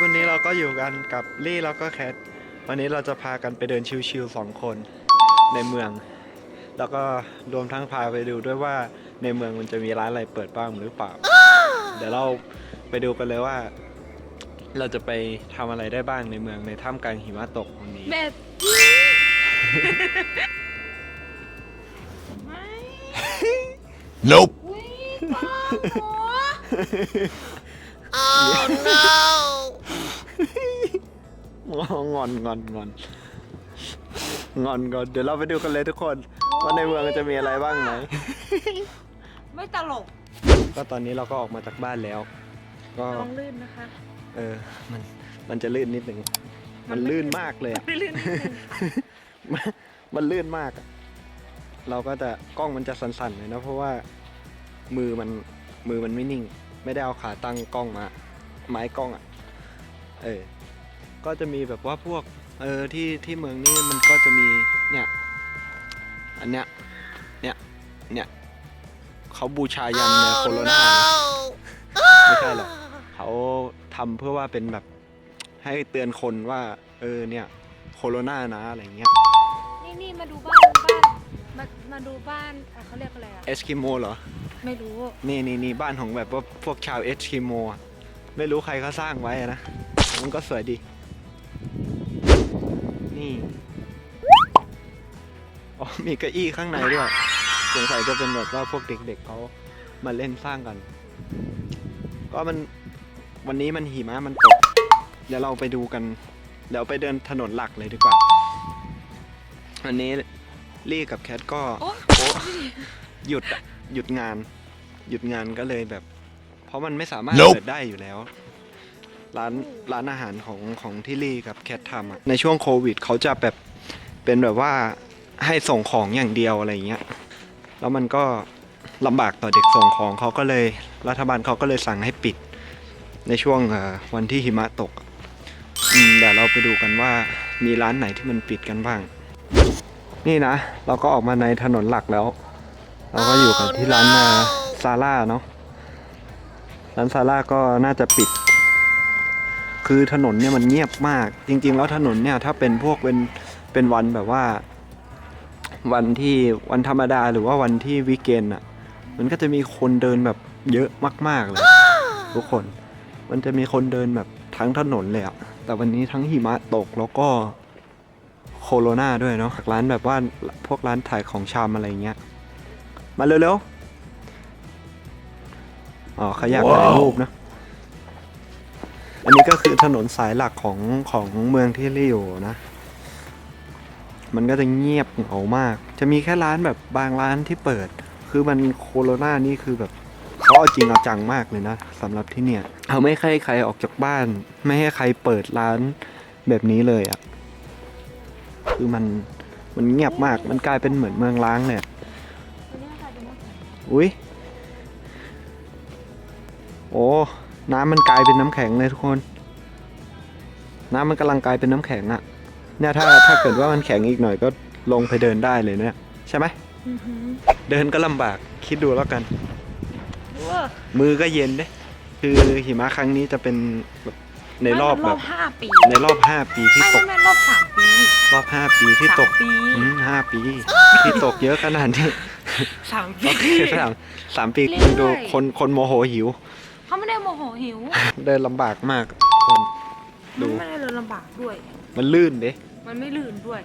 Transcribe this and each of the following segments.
วันนี้เราก็อยู่กันกับลี่แล้วก็แคท วันนี้เราจะพากันไปเดินชิวๆสองคนในเมือง แล้วก็รวมทั้งพาไปดูด้วยว่าในเมืองมันจะมีร้านอะไรเปิดบ้างหรือเปล่า เดี๋ยวเราไปดูกันเลยว่า เราจะไปทำอะไรได้บ้างในเมืองในท่ามกลางหิมะตกวันนี้ แบบไม่ Nope. อุ้ยป้าหัว งอนงอนงอนงอนก่อนเดี๋ยวเราไปดูกันเลยทุกคนว่าในเมืองจะมีอะไรบ้างไหมไม่ตลก ก็ตอนนี้เราก็ออกมาจากบ้านแล้ว ก็น้องลื่นนะคะ เออ มันมันจะลื่นนิดหนึ่งมันลื่นมากเลยอะไม่ลื่นนิดนึงมันมันลื่นมากอะเราก็จะกล้องมันจะสั่นๆเลยนะเพราะว่ามือมันมือมันไม่นิ่ง ไม่ได้เอาขาตั้งกล้องมา ไม้กล้องอะ เออ ก็จะมีแบบว่าพวก เออที่ที่เมืองนี้มันก็จะมีเนี่ย อันเนี้ย เนี่ย เนี่ยเขาบูชายันในโคโรนานะไม่ใช่หรอกเขาทำเพื่อว่าเป็นแบบให้เตือนคนว่า เออเนี่ย โคโรนานะอะไรเงี้ยนี่นี่มาดูบ้านบ้านมามาดูบ้านอะเขาเรียกอะไรอะเอสกิโมเหรอ ไม่รู้ นี่นี่นี่บ้านของแบบว่าพวกชาวเอสกิโมอะไม่รู้ใครเขาสร้างไว้อะนะ มันก็สวยดี นี่อ๋อมีเก้าอี้ข้างในด้วยสงสัยจะเป็นแบบว่าพวกเด็กๆเขามาเล่นสร้างกัน ก็มันวันนี้มันหิมะมันตก เดี๋ยวเราไปดูกันเดี๋ยวไปเดินถนนหลักเลยดีกว่าวันนี้ลี่กับแคทก็โอ๊ยโอ๊ะหยุดอะหยุดงาน หยุดงานก็เลยแบบ เพราะมันไม่สามารถ Nope เปิดได้อยู่แล้ว ร้านร้านอาหารของของที่ลี่กับแคททำอะในช่วงโควิดเขาจะแบบเป็นแบบว่าให้ส่งของอย่างเดียวอะไรเงี้ย แล้วมันก็ลำบากต่อเด็กส่งของเขาก็เลยรัฐบาลเขาก็เลยสั่งให้ปิด ในช่วงวันที่หิมะตกอืมเดี๋ยวเราไปดูกันว่ามีร้านไหนที่มันปิดกันบ้าง นี่นะ เราก็ออกมาในถนนหลักแล้ว เราก็อยู่กันที่ร้านซาร่าเนาะร้านซาร่าก็น่าจะปิด คือถนนเนี่ยมันเงียบมาก จริง ๆ แล้วถนนเนี่ยถ้าเป็นพวกเป็นเป็นวันแบบว่า วันที่วันธรรมดาหรือว่าวันที่วีคเกนอะ มันก็จะมีคนเดินแบบเยอะมากๆเลยทุกคน มันจะมีคนเดินแบบทั้งถนนเลยอะแต่วันนี้ทั้งหิมะตกแล้วก็โคโรนาด้วยเนาะร้านแบบว่าพวกร้านถ่ายของชำอะไรเงี้ย มาเร็วๆ อ๋อขยากถ่ายรูปนะ อันนี้ก็คือถนนสายหลักของของเมืองที่ริวนะ มันก็จะเงียบเหงามาก จะมีแค่ร้านแบบบางร้านที่เปิด คือมันโคโรนานี่คือแบบเขาเอาจริงเอาจังมากเลยนะสำหรับที่เนี่ยเขาไม่ให้ใครออกจากบ้าน ไม่ให้ใครเปิดร้านแบบนี้เลยอะ่ะ คือมันมันเงียบมาก มันกลายเป็นเหมือนเมืองล้างเลยอะอันนี้ค่ะดูน้ำแข็งอุ้ยโอ้ น้ำมันกลายเป็นน้ำแข็งเลยทุกคน น้ำมันกำลังกลายเป็นน้ำแข็งอะเนี่ยถ้าถ้าเกิดว่ามันแข็งอีกหน่อยก็ลงไปเดินได้เลยเนี่ยใช่ไหมอือหือเดินก็ลำบากคิดดูแล้วกันว้ามือก็เย็นเด้คือหิมะครั้งนี้จะเป็นแบบในรอบไม่แบรอบบห้าปี ในรอบ5ปีที่ไม่ตไม่กไม่รอบสามปี รอบ5ปีที่ตกสามปีอืมห้าปี ที่ตกเยอะขนาดนี้สามปีโอเคสามสามปีเรื่อยๆดูคนคนโมโหหิว เขาไม่ได้โมโหหิวเดินลำบากมากคนมัดูนไม่ได้เลยลำบากด้วย มันลื่นเด้มันไม่ลื่นด้วย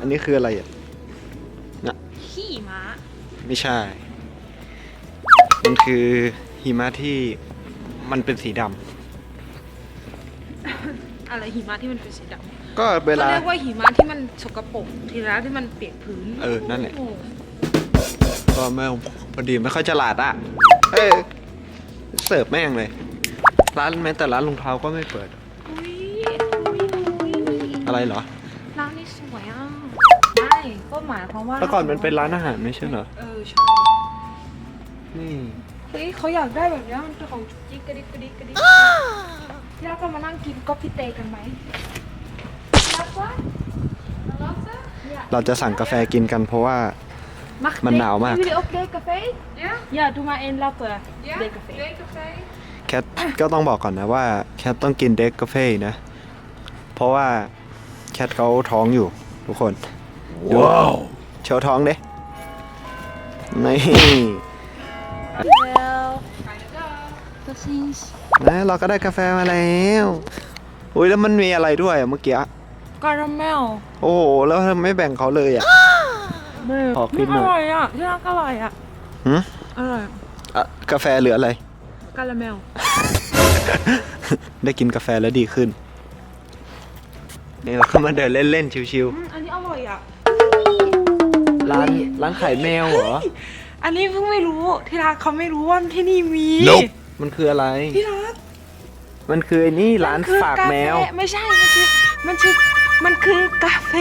อันนี้คืออะไรอะขี่ม้าไม่ใช่ มันคือหิมะที่มันเป็นสีดำอะไรหิมะที่มันเป็นสีดำก็เวเขาลาเรียกว่าหิมะที่มันสกปรกทีละที่มันเปียกพื้นเออนั่นแหละ โอ้ก็ไม่พอดีไม่ค่อยฉลาดอะเออ เสิร์ฟแม่งเลย ร้านแม้แต่ร้านรองเท้าก็ไม่เปิด อุ้ยอุ้ยอุ้ยอะไรเหรอ ร้านนี้สวยอะใช่ก็หมายความว่าแล้วก่อนมันเป็นร้านอาหารไม่ใช่เหรอ เออใช่นี่ เฮ้ยเขาอยากได้แบบเนี้ยมันเป็นของจุกจิกกระดิกกระดิกกระดิกแล้วก็มานั่งกินกาแฟเตกันไหมรับวะรับซะเราจะสั่งกาแฟกินกันเพราะว่า มันหนาวมาก Jullie ook decafé? Ja? Ja, doe maar één latte decafé. แคทก็ต้องบอกก่อนนะว่าแคทต้องกินเด็กกาแฟนะ เพราะว่าแคทเขาท้องอยู่ทุกคน Wow. โชว์ท้องเด้นี่แล้วก็ซิงส์นะเราก็ได้กาแฟมาแล้ว อุ้ยแล้วมันมีอะไรด้วยอะเมื่อกี้การาเมลโอ้โห แล้วทำไมไม่แบ่งเขาเลยอะ ขอกินหน่อยอร่อยอะที่ร้านก็อร่อยอะหืมอร่อยอะกาแฟเหลืออะไร การาเมลได้กินกาแฟแล้วดีขึ้นนี่เราก็มาเดินเล่นๆชิวอันนี้อร่อยอะ ๆร้านร้านขายแมวเหรออันนี้เพิ่งไม่รู้ที่รักเขาไม่รู้ว่าที่นี่มี Nope มันคืออะไร ที่รักมันคือไอ้นี่ร้านคือฝากแมวฟไม่ใช่ มันคือมันคือมันคือกาแฟ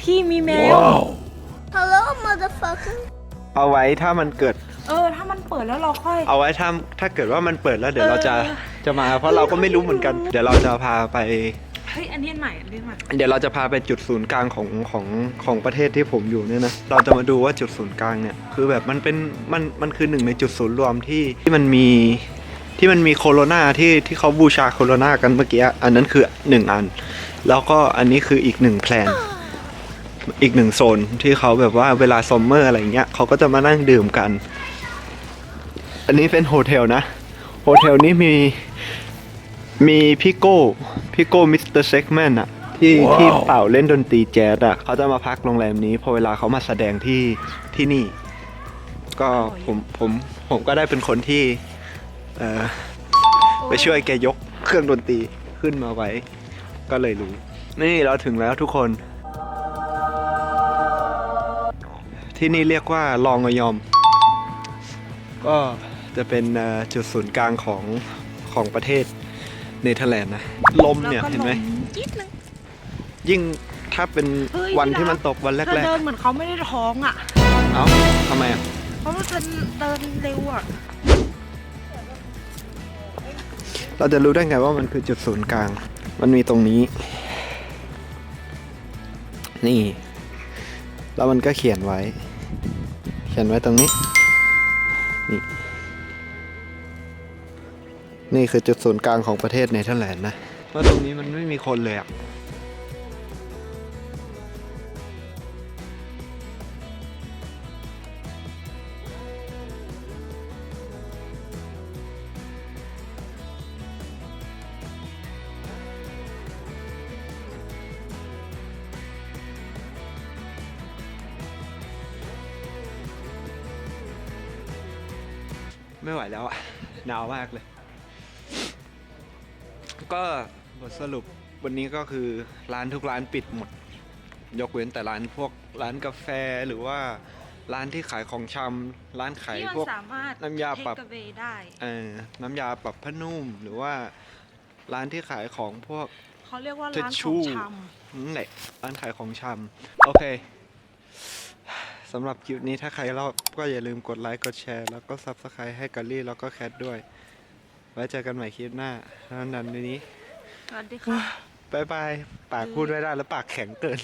ที่มีแมว Wow. Hello, motherfucker. เอาไว้ถ้ามันเกิด เออ ถ้ามันเปิดแล้วเราค่อย เอาไว้ถ้าถ้าเกิดว่ามันเปิดแล้วเดี๋ยวเราจะเออจะมา เพราะเราก็ไม่รู้เหมือนกัน เดี๋ยวเราจะพาไป เฮ้ย อันนี้อันใหม่ อันนี้อันใหม่ เดี๋ยวเราจะพาไปจุดศูนย์กลางของของของประเทศที่ผมอยู่เนี่ยนะ เราจะมาดูว่าจุดศูนย์กลางเนี่ย คือแบบมันเป็นมันมันคือหนึ่งในจุดศูนย์รวมที่ที่มันมีที่มันมีโคโรนาที่ที่เขาบูชาโคโรนากันเมื่อกี้ อันนั้นคือหนึ่งอัน แล้วก็อันนี้คืออีกหนึ่งแพลน อีกหนึ่งโซนที่เขาแบบว่าเวลาซัมเมอร์อะไรเงี้ยเขาก็จะมานั่งดื่มกัน อันนี้เป็นโฮเทลนะโฮเทลนี้มีมีพี่โก้พี่โก้มิสเตอร์เซ็กแมนอะที่ว้าวที่เป่าเล่นดนตรีแจ๊สอะเขาจะมาพักโรงแรมนี้พอเวลาเขามาแสดงที่ที่นี่ ก็ผมผมผมก็ได้เป็นคนที่เออไปช่วยแกยกเครื่องดนตรีขึ้นมาไว้ ก็เลยรู้ นี่เราถึงแล้วทุกคน ที่นี่เรียกว่าลองอยอม ก็จะเป็นเอ่อจุดศูนย์กลางของของประเทศเนเธอร์แลนด์นะ ลมเนี่ยแล้วก็เห็นไหมลจี๊ดนึงยิ่งถ้าเป็นเฮ้ยวันที่ที่รักมันตกวันเธอแรกเดินเหมือนเขาไม่ได้ท้องอะๆเอ้าทำไมอะเพราะว่าเดินเดินเร็วอะ เราจะรู้ได้ไงว่ามันคือจุดศูนย์กลาง มันมีตรงนี้ นี่ แล้วมันก็เขียนไว้ เขียนไว้ตรงนี้ นี่ นี่คือจุดศูนย์กลางของประเทศเนเธอร์แลนด์นะว่าตรงนี้มันไม่มีคนเลยอะ ไม่ไหวแล้วอะหนาวมากเลย ก็บทสรุปวันนี้ก็คือร้านทุกร้านปิดหมด ยกเว้นแต่ร้านพวกร้านกาแฟหรือว่าร้านที่ขายของชำร้านขายที่มันพวก สามารถน้ำยาปรับ เทคเวได้เอ่อน้ำยาปรับผ้านุ่ม หรือว่าร้านที่ขายของพวก เขาเรียกว่าทิร้านชขชู่องชนั่นแหละร้านขายของชำโอเค สำหรับคลิปนี้ถ้าใครรอบก็อย่าลืมกดไลค์ กดแชร์ แล้วก็ Subscribe ให้กัลลี่แล้วก็แคทด้วย ไว้เจอกันใหม่คลิปหน้าเท่านั้นในนี้ำสวัสดีค่ะ บายบาย ปากพูดไม่ได้แล้วปากแข็งเกิน